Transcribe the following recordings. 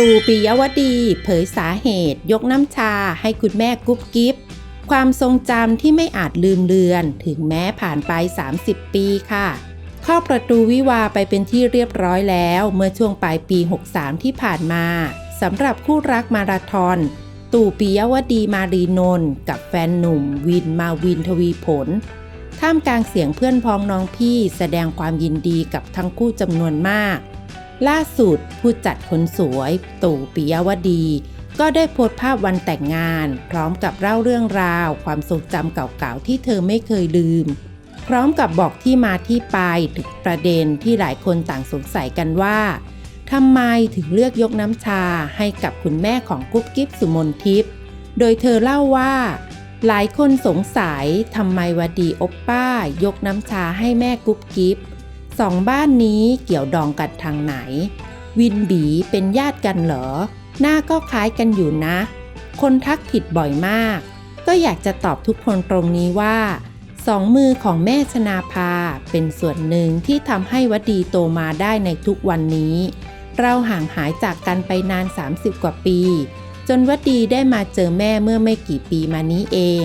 ตู่ปิยวดีเผยสาเหตุ ยกน้ำชาให้คุณแม่กุ๊บกิ๊บความทรงจำที่ไม่อาจลืมเลือน ถึงแม้ผ่านไป 30 ปีค่ะ เข้าประตูวิวาไปเป็นที่เรียบร้อยแล้ว เมื่อช่วงปลายปี 63 ที่ผ่านมาสำหรับคู่รักมาราธอน ตู่ปิยวดีมารีนนท์กับแฟนหนุ่ม วินมาวินทวีผล ท่ามกลางเสียงเพื่อนพ้องน้องพี่แสดงความยินดีกับทั้งคู่จำนวนมาก ล่าสุดผู้จัดคนสวย ตู่ปิยวดี ก็ได้โพสต์ภาพวันแต่งงาน พร้อมกับเล่าเรื่องราว ความทรงจำเก่าๆที่เธอไม่เคยลืม พร้อมกับบอกที่มาที่ไปถึงประเด็นที่หลายคนต่างสงสัยกันว่าทำไมถึงเลือกยกน้ำชาให้กับคุณแม่ของกุ๊บกิ๊บสุมนทิพย์ โดยเธอเล่าว่า หลายคนสงสัยทำไมวดีโอปป้ายกน้ำชาให้แม่กุ๊บกิ๊บ สองบ้านนี้เกี่ยวดองกันทางไหน วินบีเป็นญาติกันเหรอ หน้าก็คล้ายกันอยู่นะ คนทักผิดบ่อยมาก ก็อยากจะตอบทุกคนตรงนี้ว่าสองมือของแม่ชนาภาเป็นส่วนหนึ่งที่ทำให้วดีโตมาได้ในทุกวันนี้ เราห่างหายจากกันไปนาน 30 กว่าปี จนวดีได้มาเจอแม่เมื่อไม่กี่ปีมานี้เอง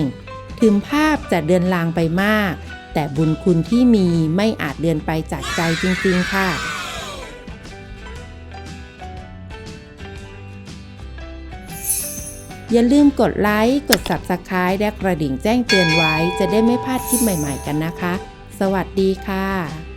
ถึงภาพจะเดือนลางไปมาก แต่บุญคุณที่มีไม่อาจเดือนไปจากใจจริงๆค่ะ อย่าลืมกดไลค์ กด Subscribe และกระดิ่งแจ้งเตือนไว้ จะได้ไม่พลาดคลิปใหม่ๆกันนะคะ สวัสดีค่ะ